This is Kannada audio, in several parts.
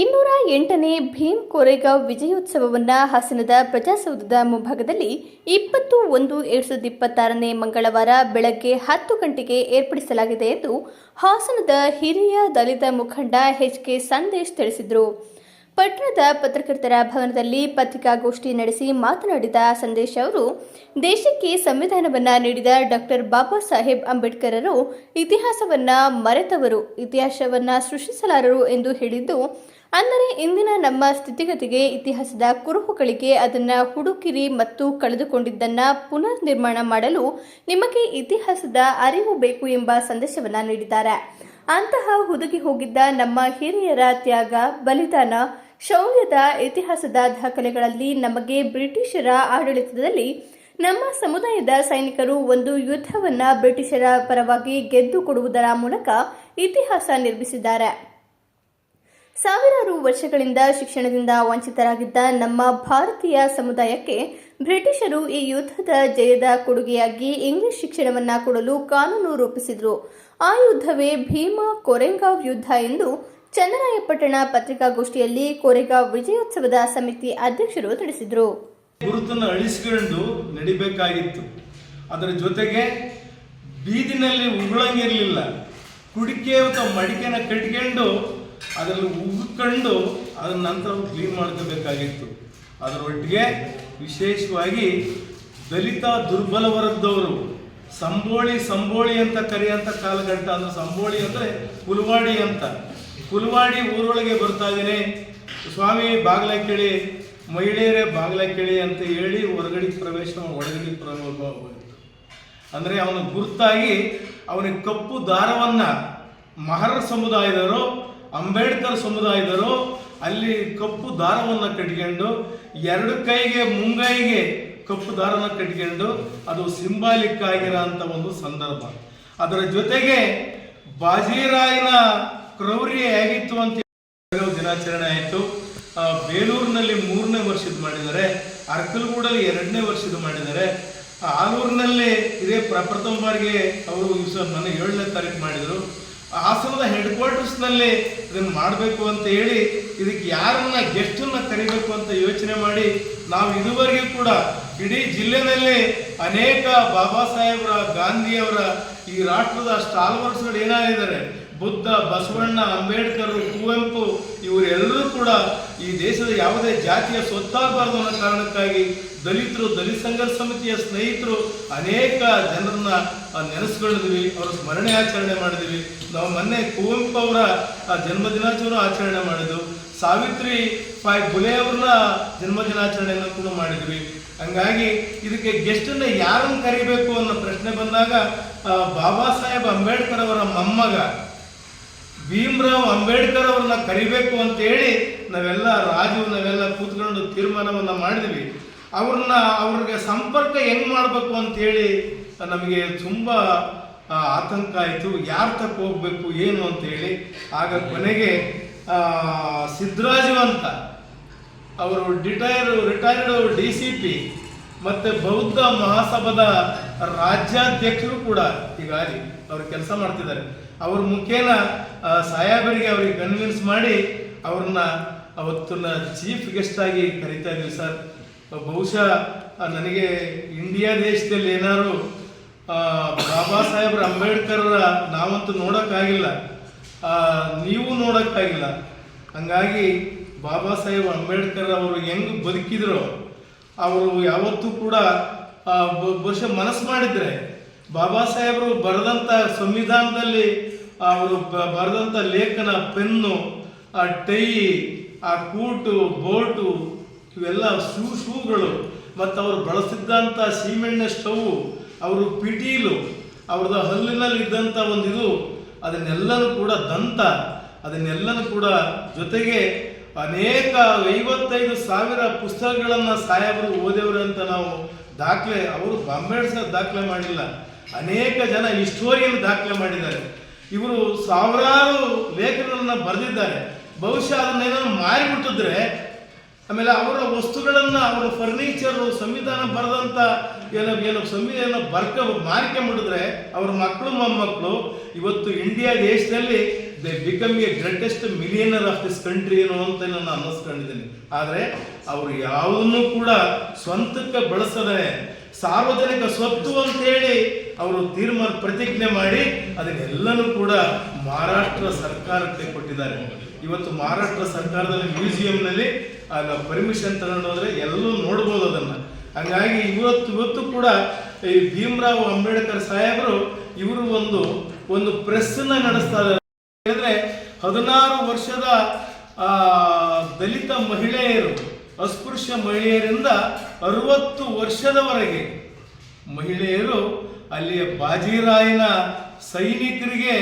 ಇನ್ನೂರ ಎಂಟನೇ ಭೀಮ್ ಕೋರೆಗಾಂವ್ ವಿಜಯೋತ್ಸವವನ್ನು ಹಾಸನದ ಪ್ರಜಾಸೌಧದ ಮುಂಭಾಗದಲ್ಲಿ ಇಪ್ಪತ್ತು ಒಂದು ಎರಡು ಸಾವಿರದ ಇಪ್ಪತ್ತಾರನೇ ಮಂಗಳವಾರ ಬೆಳಗ್ಗೆ ಹತ್ತು ಗಂಟೆಗೆ ಏರ್ಪಡಿಸಲಾಗಿದೆ ಎಂದು ಹಾಸನದ ಹಿರಿಯ ದಲಿತ ಮುಖಂಡ ಎಚ್ ಕೆ ಸಂದೇಶ್ ತಿಳಿಸಿದರು. ಪಟ್ಟಣದ ಪತ್ರಕರ್ತರ ಭವನದಲ್ಲಿ ಪತ್ರಿಕಾಗೋಷ್ಠಿ ನಡೆಸಿ ಮಾತನಾಡಿದ ಸಂದೇಶ್ ಅವರು, ದೇಶಕ್ಕೆ ಸಂವಿಧಾನವನ್ನು ನೀಡಿದ ಡಾಕ್ಟರ್ ಬಾಬಾ ಸಾಹೇಬ್ ಅಂಬೇಡ್ಕರರು ಇತಿಹಾಸವನ್ನು ಮರೆತವರು, ಇತಿಹಾಸವನ್ನು ಸೃಷ್ಟಿಸಲಾರರು ಎಂದು ಹೇಳಿದ್ದು ಅಂದರೆ ಇಂದಿನ ನಮ್ಮ ಸ್ಥಿತಿಗತಿಗೆ ಇತಿಹಾಸದ ಕುರುಹುಗಳಿಗೆ ಅದನ್ನು ಹುಡುಕಿರಿ ಮತ್ತು ಕಳೆದುಕೊಂಡಿದ್ದನ್ನು ಪುನರ್ ನಿರ್ಮಾಣ ಮಾಡಲು ನಿಮಗೆ ಇತಿಹಾಸದ ಅರಿವು ಬೇಕು ಎಂಬ ಸಂದೇಶವನ್ನು ನೀಡಿದ್ದಾರೆ. ಅಂತಹ ಹುದುಗಿ ಹೋಗಿದ್ದ ನಮ್ಮ ಹಿರಿಯರ ತ್ಯಾಗ, ಬಲಿದಾನ, ಶೌರ್ಯದ ಇತಿಹಾಸದ ದಾಖಲೆಗಳಲ್ಲಿ ನಮಗೆ ಬ್ರಿಟಿಷರ ಆಡಳಿತದಲ್ಲಿ ನಮ್ಮ ಸಮುದಾಯದ ಸೈನಿಕರು ಒಂದು ಯುದ್ಧವನ್ನು ಬ್ರಿಟಿಷರ ಪರವಾಗಿ ಗೆದ್ದು ಕೊಡುವುದರ ಮೂಲಕ ಇತಿಹಾಸ ನಿರ್ಮಿಸಿದ್ದಾರೆ. ಸಾವಿರಾರು ವರ್ಷಗಳಿಂದ ಶಿಕ್ಷಣದಿಂದ ವಂಚಿತರಾಗಿದ್ದ ನಮ್ಮ ಭಾರತೀಯ ಸಮುದಾಯಕ್ಕೆ ಬ್ರಿಟಿಷರು ಈ ಯುದ್ಧದ ಜಯದ ಕೊಡುಗೆಯಾಗಿ ಇಂಗ್ಲಿಷ್ ಶಿಕ್ಷಣವನ್ನ ಕೊಡಲು ಕಾನೂನು ರೂಪಿಸಿದರು. ಆ ಯುದ್ಧವೇ ಭೀಮಾ ಕೊರೆಂಗಾವ್ ಯುದ್ಧ ಎಂದು ಚನ್ನರಾಯಪಟ್ಟಣ ಪತ್ರಿಕಾಗೋಷ್ಠಿಯಲ್ಲಿ ಕೊರೆಗಾವ್ ವಿಜಯೋತ್ಸವದ ಸಮಿತಿ ಅಧ್ಯಕ್ಷರು ತಿಳಿಸಿದ್ರು. ಗುರುತನ್ನು ಅಳಿಸಿಕೊಂಡು ನಡಿಬೇಕಾಗಿತ್ತು. ಅದರ ಜೊತೆಗೆ ಬೀದಿನಲ್ಲಿ ಉಗುಳಂಗಿರಲಿಲ್ಲ. ಕುಡಿಕೆ ಮಡಿಕೆನ ಕಟ್ಕೊಂಡು ಅದರಲ್ಲಿ ಉಗ್ಕೊಂಡು ಅದನ್ನ ನಂತರ ಕ್ಲೀನ್ ಮಾಡ್ಕೋಬೇಕಾಗಿತ್ತು. ಅದರೊಟ್ಟಿಗೆ ವಿಶೇಷವಾಗಿ ದಲಿತ ದುರ್ಬಲ ವರ್ಗದವರು ಸಂಬೋಳಿ ಸಂಬೋಳಿ ಅಂತ ಕರೆಯಂತ ಕಾಲಘಟ್ಟ ಅಂದ್ರೆ ಸಂಬೋಳಿ ಅಂದರೆ ಕುಲ್ವಾಡಿ ಅಂತ. ಕುಲ್ವಾಡಿ ಊರೊಳಗೆ ಬರ್ತಾ ಇದ್ದೀನಿ. ಸ್ವಾಮಿ ಬಾಗ್ಲ ಕೇಳಿ ಮಹಿಳೆಯರೇ ಬಾಗ್ಲ ಕೇಳಿ ಅಂತ ಹೇಳಿ ಹೊರಗಡೆ ಪ್ರವೇಶ ಒಳಗಡೆ ಪ್ರವೇಶ ಅಂದರೆ ಅವನ ಗುರುತಾಗಿ ಅವನಿಗೆ ಕಪ್ಪು ದಾರವನ್ನ ಮಹರ ಸಮುದಾಯದವರು ಅಂಬೇಡ್ಕರ್ ಸಮುದಾಯದವರು ಅಲ್ಲಿ ಕಪ್ಪು ದಾರವನ್ನು ಕಟ್ಕೊಂಡು ಎರಡು ಕೈಗೆ ಮುಂಗೈಗೆ ಕಪ್ಪು ದಾರನ ಕಟ್ಕೊಂಡು ಅದು ಸಿಂಬಾಲಿಕ್ ಆಗಿರೋ ಒಂದು ಸಂದರ್ಭ. ಅದರ ಜೊತೆಗೆ ಬಾಜಿರಾಯನ ಕ್ರೌರ್ಯ ಹೇಗಿತ್ತು ಅಂತ ದಿನಾಚರಣೆ ಆಯಿತು. ಬೇಲೂರಿನಲ್ಲಿ ಮೂರನೇ ವರ್ಷದ ಮಾಡಿದ್ದಾರೆ. ಅರ್ಕಲ್ಗೂಡಲ್ಲಿ ಎರಡನೇ ವರ್ಷದ ಮಾಡಿದ್ದಾರೆ. ಆಲೂರಿನಲ್ಲಿ ಇದೇ ಪ್ರಪ್ರಥಮ ಬಾರಿಗೆ ಅವರು ಈ ಸ- ನನಗೆ ಏಳನೇ ತಾರೀಕು ಮಾಡಿದರು. ಹಾಸನದ ಹೆಡ್ ಕ್ವಾರ್ಟರ್ಸ್ನಲ್ಲಿ ಇದನ್ನು ಮಾಡಬೇಕು ಅಂತ ಹೇಳಿ ಇದಕ್ಕೆ ಯಾರನ್ನ ಗೆಸ್ಟನ್ನ ಕರಿಬೇಕು ಅಂತ ಯೋಚನೆ ಮಾಡಿ ನಾವು ಇದುವರೆಗೂ ಕೂಡ ಇಡೀ ಜಿಲ್ಲೆನಲ್ಲಿ ಅನೇಕ ಬಾಬಾ ಸಾಹೇಬರ ಗಾಂಧಿಯವರ ಈ ರಾಷ್ಟ್ರದ ಸ್ಟಾಲ್ವರ್ಸ್ಗಳು ಏನಾಗಿದ್ದಾರೆ? ಬುದ್ಧ, ಬಸವಣ್ಣ, ಅಂಬೇಡ್ಕರ್, ಕುವೆಂಪು ಇವರೆಲ್ಲರೂ ಕೂಡ ಈ ದೇಶದ ಯಾವುದೇ ಜಾತಿಯ ಸ್ವತ್ತಾಗಬಾರದು ಅನ್ನೋ ಕಾರಣಕ್ಕಾಗಿ ದಲಿತರು, ದಲಿತ ಸಂಘರ್ಷ ಸಮಿತಿಯ ಸ್ನೇಹಿತರು ಅನೇಕ ಜನರನ್ನ ನೆನೆಸ್ಕೊಂಡಿದ್ವಿ ಅವರ ಸ್ಮರಣೆ ಆಚರಣೆ ಮಾಡಿದ್ವಿ ನಾವು ಮೊನ್ನೆ ಕುವೆಂಪು ಅವರ ಆ, ಜನ್ಮ ದಿನಾಚರಣೆ ಆಚರಣೆ ಮಾಡಿದ್ವು ಸಾವಿತ್ರಿ ಫಾಯ್ ಬುಲೆ ಅವ್ರನ್ನ ಜನ್ಮ ದಿನಾಚರಣೆಯನ್ನು ಕೂಡ ಮಾಡಿದ್ವಿ. ಹಂಗಾಗಿ ಇದಕ್ಕೆ ಗೆಸ್ಟನ್ನ ಯಾರನ್ನು ಕರಿಬೇಕು ಅನ್ನೋ ಪ್ರಶ್ನೆ ಬಂದಾಗ ಬಾಬಾ ಸಾಹೇಬ್ ಅಂಬೇಡ್ಕರ್ ಅವರ ಮೊಮ್ಮಗ ಭೀಮ್ರಾವ್ ಅಂಬೇಡ್ಕರ್ ಅವ್ರನ್ನ ಕರಿಬೇಕು ಅಂತ ಹೇಳಿ ನಾವೆಲ್ಲ ರಾಜು ನಾವೆಲ್ಲ ಕೂತ್ಕೊಂಡು ತೀರ್ಮಾನವನ್ನು ಮಾಡಿದ್ವಿ. ಅವ್ರನ್ನ ಅವ್ರಿಗೆ ಸಂಪರ್ಕ ಹೆಂಗ್ ಮಾಡಬೇಕು ಅಂತ ಹೇಳಿ ನಮಗೆ ತುಂಬ ಆತಂಕ ಆಯಿತು. ಯಾರ ತಕ್ಕ ಹೋಗ್ಬೇಕು, ಏನು ಅಂತ ಹೇಳಿ. ಆಗ ಕೊನೆಗೆ ಸಿದ್ದರಾಜು ಅಂತ ಅವರು ಡಿಟೈರ್, ರಿಟೈರ್ಡ್ ಡಿ ಸಿ ಪಿ ಮತ್ತೆ ಬೌದ್ಧ ಮಹಾಸಭಾದ ರಾಜ್ಯಾಧ್ಯಕ್ಷರು ಕೂಡ ಹೀಗಾಗಿ ಅವರು ಕೆಲಸ ಮಾಡ್ತಿದ್ದಾರೆ. ಅವ್ರ ಮುಖೇನ ಸಾಹೇಬರಿಗೆ ಅವ್ರಿಗೆ ಕನ್ವಿನ್ಸ್ ಮಾಡಿ ಅವ್ರನ್ನ ಅವತ್ತನ್ನ ಚೀಫ್ ಗೆಸ್ಟ್ ಆಗಿ ಕರಿತಾ ಇದ್ವಿ ಸರ್. ಬಹುಶಃ ನನಗೆ ಇಂಡಿಯಾ ದೇಶದಲ್ಲಿ ಏನಾದ್ರು ಬಾಬಾ ಸಾಹೇಬ್ರ ಅಂಬೇಡ್ಕರ್ ನಾವಂತೂ ನೋಡೋಕ್ಕಾಗಿಲ್ಲ. ನೀವು ನೋಡೋಕ್ಕಾಗಿಲ್ಲ. ಹಂಗಾಗಿ ಬಾಬಾ ಸಾಹೇಬ್ ಅಂಬೇಡ್ಕರ್ ಅವರು ಹೆಂಗ್ ಬದುಕಿದ್ರು, ಅವರು ಯಾವತ್ತೂ ಕೂಡ ಬಹುಶಃ ಮನಸ್ಸು ಮಾಡಿದ್ರೆ, ಬಾಬಾ ಸಾಹೇಬರು ಬರೆದಂಥ ಸಂವಿಧಾನದಲ್ಲಿ ಅವರು ಬರೆದಂಥ ಲೇಖನ, ಪೆನ್ನು, ಆ, ಟೈ, ಆ, ಕೂಟು, ಬೋಟು ಇವೆಲ್ಲ ಶೂ ಶೂಗಳು. ಮತ್ತು ಅವರು ಬಳಸಿದ್ದಂಥ ಸೀಮೆಣ್ಣೆ ಸ್ಟವ್, ಅವರು ಪಿಟೀಲು ಅವ್ರದ್ದು ಹಲ್ಲಿನಲ್ಲಿ ಇದ್ದಂಥ ಒಂದು ಇದು, ಅದನ್ನೆಲ್ಲನೂ ಕೂಡ ದಂತ, ಅದನ್ನೆಲ್ಲನೂ ಕೂಡ ಜೊತೆಗೆ ಅನೇಕ ಐವತ್ತೈದು ಸಾವಿರ ಪುಸ್ತಕಗಳನ್ನು ಸಾಹೇಬರು ಓದೇವ್ರು ಅಂತ ನಾವು ದಾಖಲೆ, ಅವರು ಬಾಂಬೆಡ್ಸ ದಾಖಲೆ ಮಾಡಿಲ್ಲ. ಅನೇಕ ಜನ ಹಿಸ್ಟೋರಿಯನ್ ದಾಖಲೆ ಮಾಡಿದ್ದಾರೆ. ಇವರು ಸಾವಿರಾರು ಲೇಖನಗಳನ್ನು ಬರೆದಿದ್ದಾರೆ. ಬಹುಶಃ ಅದನ್ನೇನೋ ಮಾರಿಬಿಟ್ಟಿದ್ರೆ ಆಮೇಲೆ ಅವರ ವಸ್ತುಗಳನ್ನು, ಅವರ ಫರ್ನಿಚರು ಸಂವಿಧಾನ ಬರೆದಂಥ ಏನೋ ಏನೋ ಸಂವಿಧಾನ ಬರ್ಕ ಮಾರಿಕೆ ಮಾಡಿದ್ರೆ ಅವ್ರ ಮಕ್ಕಳು ಮೊಮ್ಮಕ್ಕಳು ಇವತ್ತು ಇಂಡಿಯಾ ದೇಶದಲ್ಲಿ they become a greatest millionaire of this country ಏನೋ ಅಂತ ನಾನು ಅನ್ನಿಸ್ಕೊಂಡಿದ್ದೀನಿ ಆದರೆ ಅವರು ಯಾವುದನ್ನು ಕೂಡ ಸ್ವಂತಕ್ಕೆ ಬಳಸದೆ, ಸಾರ್ವಜನಿಕ ಸ್ವತ್ತು ಅಂತ ಹೇಳಿ ಅವರು ತೀರ್ಮಾನ ಪ್ರತಿಜ್ಞೆ ಮಾಡಿ ಅದನ್ನೆಲ್ಲನೂ ಕೂಡ ಮಹಾರಾಷ್ಟ್ರ ಸರ್ಕಾರಕ್ಕೆ ಕೊಟ್ಟಿದ್ದಾರೆ. ಇವತ್ತು ಮಹಾರಾಷ್ಟ್ರ ಸರ್ಕಾರದಲ್ಲಿ ಮ್ಯೂಸಿಯಂನಲ್ಲಿ ಪರ್ಮಿಷನ್ ತಗೊಂಡೋದ್ರೆ ಎಲ್ಲೂ ನೋಡ್ಬೋದು ಅದನ್ನ. ಹಂಗಾಗಿ ಇವತ್ತು ಇವತ್ತು ಕೂಡ ಈ ಭೀಮರಾವ್ ಅಂಬೇಡ್ಕರ್ ಸಾಹೇಬರು ಇವರು ಒಂದು ಒಂದು ಪ್ರೆಸ್ಸನ್ನ ನಡೆಸ್ತಾ ಇದ್ದಾರೆ. ಹದಿನಾರು ವರ್ಷದ ದಲಿತ ಮಹಿಳೆಯರು, ಅಸ್ಪೃಶ್ಯ ಮಹಿಳೆಯರಿಂದ ಅರವತ್ತು ವರ್ಷದವರೆಗೆ ಮಹಿಳೆಯರು ಅಲ್ಲಿಯ ಬಾಜಿರಾಯನ ಸೈನಿಕರಿಗೆ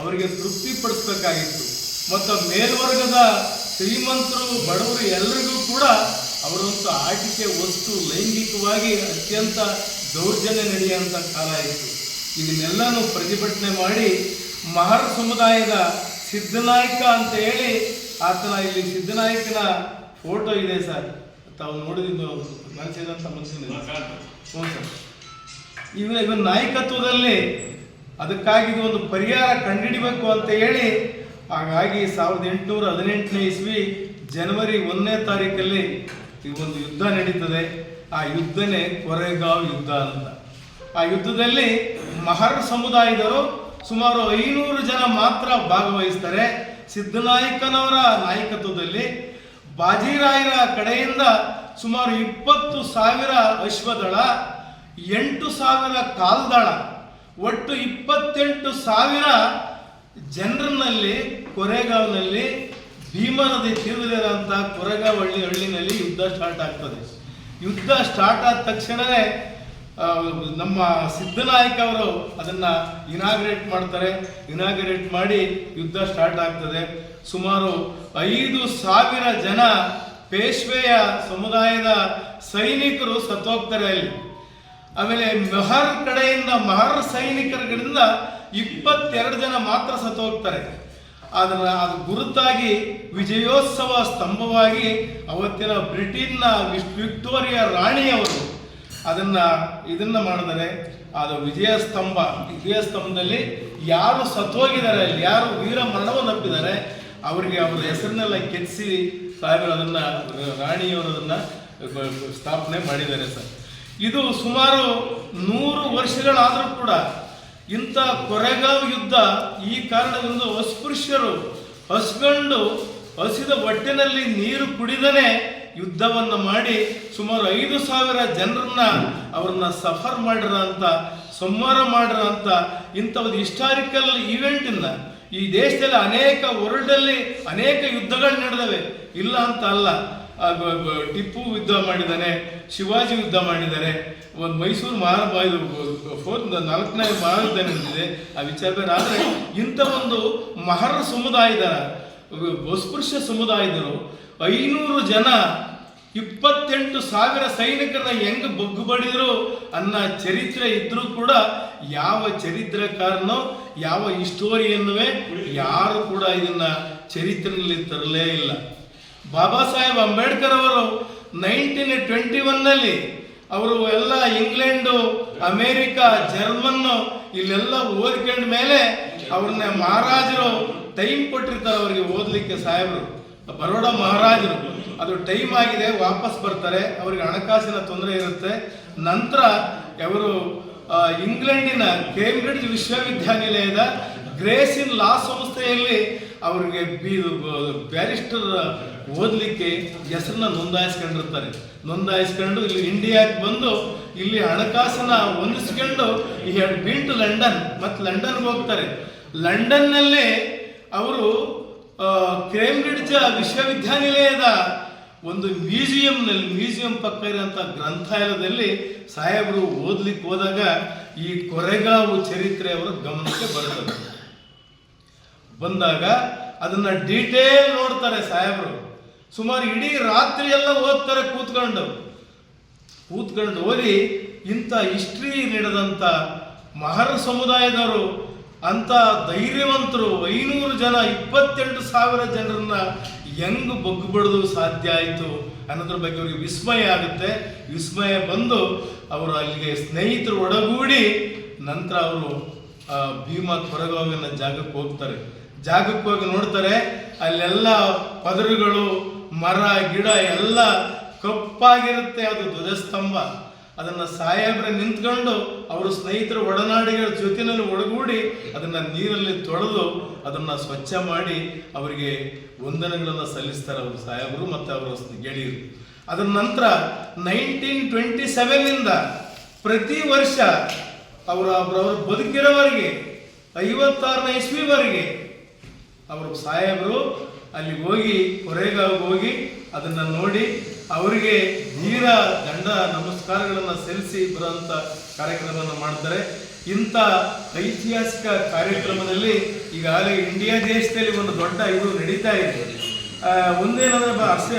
ಅವರಿಗೆ ತೃಪ್ತಿಪಡಿಸಬೇಕಾಗಿತ್ತು. ಮತ್ತು ಮೇಲ್ವರ್ಗದ ಶ್ರೀಮಂತರು, ಬಡವರು ಎಲ್ಲರಿಗೂ ಕೂಡ ಅವರಂತೂ ಆಟಿಕೆ ವಸ್ತು ಲೈಂಗಿಕವಾಗಿ ಅತ್ಯಂತ ದೌರ್ಜನ್ಯ ನಡೆಯುವಂಥ ಕಾಲ ಇತ್ತು ಇದನ್ನೆಲ್ಲನೂ ಪ್ರತಿಭಟನೆ ಮಾಡಿ ಮಹರ್ ಸಮುದಾಯದ ಸಿದ್ಧನಾಯಕ ಅಂತ ಹೇಳಿ ಆತನ ಇಲ್ಲಿ ಸಿದ್ಧನಾಯಕನ ಫೋಟೋ ಇದೆ ಸರ್. ತಾವು ನೋಡಿದ್ದು ಮನಸ್ಸಿದಂತ ಮನಸ್ಸಿನ ಹ್ಞೂ ಸರ್. ಇವನ ಇವನ ನಾಯಕತ್ವದಲ್ಲಿ ಅದಕ್ಕಾಗಿ ಒಂದು ಪರಿಹಾರ ಕಂಡುಹಿಡಿಬೇಕು ಅಂತ ಹೇಳಿ ಹಾಗಾಗಿ ಸಾವಿರದ ಎಂಟುನೂರ ಹದಿನೆಂಟನೇ ಇಸ್ವಿ ಜನವರಿ ಒಂದನೇ ತಾರೀಕಲ್ಲಿ ಈ ಒಂದು ಯುದ್ಧ ನಡೀತದೆ. ಆ ಯುದ್ಧನೇ ಕೊರೆಗಾವ್ ಯುದ್ಧ ಅಂತ. ಆ ಯುದ್ಧದಲ್ಲಿ ಮಹರ್ ಸಮುದಾಯದವರು ಸುಮಾರು ಐನೂರು ಜನ ಮಾತ್ರ ಭಾಗವಹಿಸ್ತಾರೆ. ಸಿದ್ದನಾಯಕನವರ ನಾಯಕತ್ವದಲ್ಲಿ ಬಾಜಿರಾಯರ ಕಡೆಯಿಂದ ಸುಮಾರು ಇಪ್ಪತ್ತು ಸಾವಿರ ಅಶ್ವದಳ, ಎಂಟು ಸಾವಿರ ಕಾಲ್ದಳ, ಒಟ್ಟು ಇಪ್ಪತ್ತೆಂಟು ಸಾವಿರ ಜನರನ್ನಲ್ಲಿ ಕೊರೆಗಾವ್ನಲ್ಲಿ ಭೀಮಾ ನದಿ ತೀರದಲ್ಲಿರುವಂತಹ ಕೊರೆಗಾವ್ ಹಳ್ಳಿ ಹಳ್ಳಿನಲ್ಲಿ ಯುದ್ಧ ಸ್ಟಾರ್ಟ್ ಆಗ್ತದೆ. ಯುದ್ಧ ಸ್ಟಾರ್ಟ್ ಆದ ತಕ್ಷಣವೇ ನಮ್ಮ ಸಿದ್ದನಾಯಕ ಅವರು ಅದನ್ನ ಇನಾಗ್ರೇಟ್ ಮಾಡ್ತಾರೆ. ಇನಾಗ್ರೇಟ್ ಮಾಡಿ ಯುದ್ಧ ಸ್ಟಾರ್ಟ್ ಆಗ್ತದೆ. ಸುಮಾರು ಐದು ಸಾವಿರ ಜನ ಪೇಶ್ವೆಯ ಸಮುದಾಯದ ಸೈನಿಕರು ಸತ್ತೋಗ್ತಾರೆ ಅಲ್ಲಿ. ಆಮೇಲೆ ಮೆಹರ್ ಕಡೆಯಿಂದ, ಮಹರ್ ಸೈನಿಕರಿಂದ ಇಪ್ಪತ್ತೆರಡು ಜನ ಮಾತ್ರ ಸತ್ತೋಗ್ತಾರೆ. ಅದರ ಅದು ಗುರುತಾಗಿ ವಿಜಯೋತ್ಸವ ಸ್ತಂಭವಾಗಿ ಅವತ್ತಿನ ಬ್ರಿಟನ್ನ ವಿಶ್- ವಿಕ್ಟೋರಿಯಾ ರಾಣಿಯವರು ಅದನ್ನ, ಇದನ್ನ ಮಾಡಿದರೆ, ಅದು ವಿಜಯ ಸ್ತಂಭ. ವಿಜಯ ಸ್ತಂಭದಲ್ಲಿ ಯಾರು ಸತ್ತೋಗಿದ್ದಾರೆ, ಅಲ್ಲಿ ಯಾರು ವೀರ ಮರಣವನ್ನು ಅಪ್ಪಿದ್ದಾರೆ ಅವರಿಗೆ ಅವರ ಹೆಸರನ್ನೆಲ್ಲ ಕೆತ್ತಿಸಿ ಸಾಹೇಬರು ಅದನ್ನ ರಾಣಿಯವರು ಅದನ್ನ ಸ್ಥಾಪನೆ ಮಾಡಿದ್ದಾರೆ ಸರ್. ಇದು ಸುಮಾರು ನೂರು ವರ್ಷಗಳಾದರೂ ಕೂಡ ಇಂಥ ಕೊರೆಗಾವ್ ಯುದ್ಧ ಈ ಕಾರಣದಿಂದ ಅಸ್ಪೃಶ್ಯರು, ಹಸ್ಗಂಡು ಹಸಿದ ಹೊಟ್ಟೆನಲ್ಲಿ ನೀರು ಕುಡಿದನೆ ಯುದ್ಧವನ್ನು ಮಾಡಿ ಸುಮಾರು ಐದು ಸಾವಿರ ಜನರನ್ನ ಅವ್ರನ್ನ ಸಫರ್ ಮಾಡಿರೋ ಅಂತ, ಸಂಹಾರ ಮಾಡಿರೋ ಅಂತ ಇಂಥ ಒಂದು ಹಿಸ್ಟಾರಿಕಲ್ ಈವೆಂಟಿಂದ ಈ ದೇಶದಲ್ಲಿ ಅನೇಕ ವರ್ಲ್ಡಲ್ಲಿ ಅನೇಕ ಯುದ್ಧಗಳು ನಡೆದವೆ. ಇಲ್ಲ ಅಂತ ಅಲ್ಲ. ಟಿಪ್ಪು ಯುದ್ಧ ಮಾಡಿದ್ದಾನೆ ಶಿವಾಜಿ ಯುದ್ಧ ಮಾಡಿದ್ದಾರೆ ಒಂದು ಮೈಸೂರು ಮಹಾನುಭಾವಿ ಫೋರ್ ನಾಲ್ಕನೇ ಮಹಾಯುದ್ಧ ನಡೆದಿದೆ, ಆ ವಿಚಾರ ಬೇರೆ ಆದರೆ ಇಂಥ ಒಂದು ಮಹರ ಸಮುದಾಯದ ಅಸ್ಪೃಶ್ಯ ಸಮುದಾಯದರು ಐನೂರು ಜನ ಇಪ್ಪತ್ತೆಂಟು ಸಾವಿರ ಸೈನಿಕರನ್ನ ಹೆಂಗ್ ಬಗ್ಗು ಬಡಿದ್ರು ಅನ್ನೋ ಚರಿತ್ರೆ ಇದ್ರೂ ಕೂಡ ಯಾವ ಚರಿತ್ರಕಾರನೋ, ಯಾವ ಹಿಸ್ಟೋರಿಯನ್ನುವೇ ಯಾರು ಕೂಡ ಇದನ್ನ ಚರಿತ್ರೆಯಲ್ಲಿ ತರಲೇ ಇಲ್ಲ. ಬಾಬಾ ಸಾಹೇಬ್ ಅಂಬೇಡ್ಕರ್ ಅವರು ನೈನ್ಟೀನ್ ಟ್ವೆಂಟಿ ಒನ್ನಲ್ಲಿ ಅವರು ಎಲ್ಲ ಇಂಗ್ಲೆಂಡು, ಅಮೇರಿಕಾ, ಜರ್ಮನ್ನು ಇಲ್ಲೆಲ್ಲ ಓದ್ಕೊಂಡ ಮೇಲೆ ಅವ್ರನ್ನ ಮಹಾರಾಜರು ಟೈಮ್ ಕೊಟ್ಟಿರ್ತಾರೆ ಅವರಿಗೆ ಓದಲಿಕ್ಕೆ ಸಾಹೇಬರು. ಬರೋಡ ಮಹಾರಾಜರು. ಅದು ಟೈಮ್ ಆಗಿದೆ, ವಾಪಸ್ ಬರ್ತಾರೆ, ಅವರಿಗೆ ಹಣಕಾಸಿನ ತೊಂದರೆ ಇರುತ್ತೆ. ನಂತರ ಅವರು ಇಂಗ್ಲೆಂಡಿನ ಕೇಂಬ್ರಿಡ್ಜ್ ವಿಶ್ವವಿದ್ಯಾನಿಲಯದ ಗ್ರೇಸ್ ಇನ್ ಲಾ ಸಂಸ್ಥೆಯಲ್ಲಿ ಅವರಿಗೆ ಬ್ಯಾರಿಸ್ಟರ್ ಓದಲಿಕ್ಕೆ ಹೆಸರನ್ನ ನೋಂದಾಯಿಸ್ಕೊಂಡಿರ್ತಾರೆ. ನೋಂದಾಯಿಸ್ಕೊಂಡು ಇಲ್ಲಿ ಇಂಡಿಯಾಗೆ ಬಂದು ಇಲ್ಲಿ ಹಣಕಾಸನ್ನ ಹೊಂದಿಸ್ಕೊಂಡು ಈ ಟು ಲಂಡನ್, ಮತ್ತು ಲಂಡನ್ಗೆ ಹೋಗ್ತಾರೆ. ಲಂಡನ್ನಲ್ಲಿ ಅವರು ಕೇಂಬ್ರಿಡ್ಜ್ ವಿಶ್ವವಿದ್ಯಾನಿಲಯದ ಒಂದು ಮ್ಯೂಸಿಯಂನಲ್ಲಿ, ಮ್ಯೂಸಿಯಂ ಪಕ್ಕ ಇರುವಂಥ ಗ್ರಂಥಾಲಯದಲ್ಲಿ ಸಾಹೇಬರು ಓದ್ಲಿಕ್ಕೆ ಹೋದಾಗ ಈ ಕೊರೆಗಾವು ಚರಿತ್ರೆ ಅವರ ಗಮನಕ್ಕೆ ಬರ್ತದೆ ಬಂದಾಗ ಅದನ್ನ ಡೀಟೇಲ್ ನೋಡ್ತಾರೆ ಸಾಹೇಬರು. ಸುಮಾರು ಇಡೀ ರಾತ್ರಿ ಎಲ್ಲ ಓದ್ತಾರೆ ಕೂತ್ಕೊಂಡು. ಕೂತ್ಕೊಂಡು ಓದಿ ಇಂಥ ಹಿಸ್ಟ್ರಿ ನಡೆದಂಥ ಮಹರ ಸಮುದಾಯದವರು ಅಂತ ಧೈರ್ಯವಂತರು, ಐನೂರು ಜನ, ಇಪ್ಪತ್ತೆಂಟು ಸಾವಿರ ಜನರನ್ನ ಹೆಂಗ್ ಬಗ್ಗು ಬಡಿದು ಸಾಧ್ಯ ಆಯಿತು ಅನ್ನೋದ್ರ ಬಗ್ಗೆ ಅವರಿಗೆ ವಿಸ್ಮಯ ಆಗುತ್ತೆ. ವಿಸ್ಮಯ ಬಂದು ಅವರು ಅಲ್ಲಿಗೆ ಸ್ನೇಹಿತರು ಒಡಗೂಡಿ ನಂತರ ಅವರು ಭೀಮಾ ಕೊರಗಾವಿನ ಜಾಗಕ್ಕೆ ಹೋಗ್ತಾರೆ. ಜಾಗಕ್ಕೆ ಹೋಗಿ ನೋಡ್ತಾರೆ, ಅಲ್ಲೆಲ್ಲ ಪದರುಗಳು ಮರ, ಗಿಡ ಎಲ್ಲ ಕಪ್ಪಾಗಿರುತ್ತೆ. ಅದು ಧ್ವಜಸ್ತಂಭ. ಅದನ್ನ ಸಾಹೇಬ್ರ ನಿಂತ್ಕೊಂಡು ಅವರು ಸ್ನೇಹಿತರು ಒಡನಾಡಿಗಳ ಜೊತೆಯಲ್ಲಿ ಒಳಗೂಡಿ ಅದನ್ನ ನೀರಲ್ಲಿ ತೊಳೆದು ಅದನ್ನ ಸ್ವಚ್ಛ ಮಾಡಿ ಅವರಿಗೆ ವಂದನೆಗಳನ್ನು ಸಲ್ಲಿಸ್ತಾರೆ ಅವರು ಸಾಹೇಬರು ಮತ್ತು ಅವರ ಗೆಳೆಯರು. ಅದರ ನಂತರ ನೈನ್ಟೀನ್ ಟ್ವೆಂಟಿ ಸೆವೆನ್ನಿಂದ ಪ್ರತಿ ವರ್ಷ ಅವರ, ಅವರು ಬದುಕಿರೋವರೆಗೆ, ಐವತ್ತಾರನೇ ಇಸ್ವಿವರೆಗೆ ಅವರು ಸಾಹೇಬರು ಅಲ್ಲಿ ಹೋಗಿ, ಕೊರೆಗಾವ್ ಹೋಗಿ ಅದನ್ನ ನೋಡಿ ಅವರಿಗೆ ಧೀರ ದಂಡ ನಮಸ್ಕಾರಗಳನ್ನು ಸಲ್ಲಿಸಿ ಬರುವಂತ ಕಾರ್ಯಕ್ರಮವನ್ನು ಮಾಡ್ತಾರೆ. ಇಂಥ ಐತಿಹಾಸಿಕ ಕಾರ್ಯಕ್ರಮದಲ್ಲಿ ಈಗಾಗಲೇ ಇಂಡಿಯಾ ದೇಶದಲ್ಲಿ ಒಂದು ದೊಡ್ಡ ಇದು ನಡೀತಾ ಇದೆ. ಒಂದೇನಂದ್ರೆ ಅಷ್ಟೇ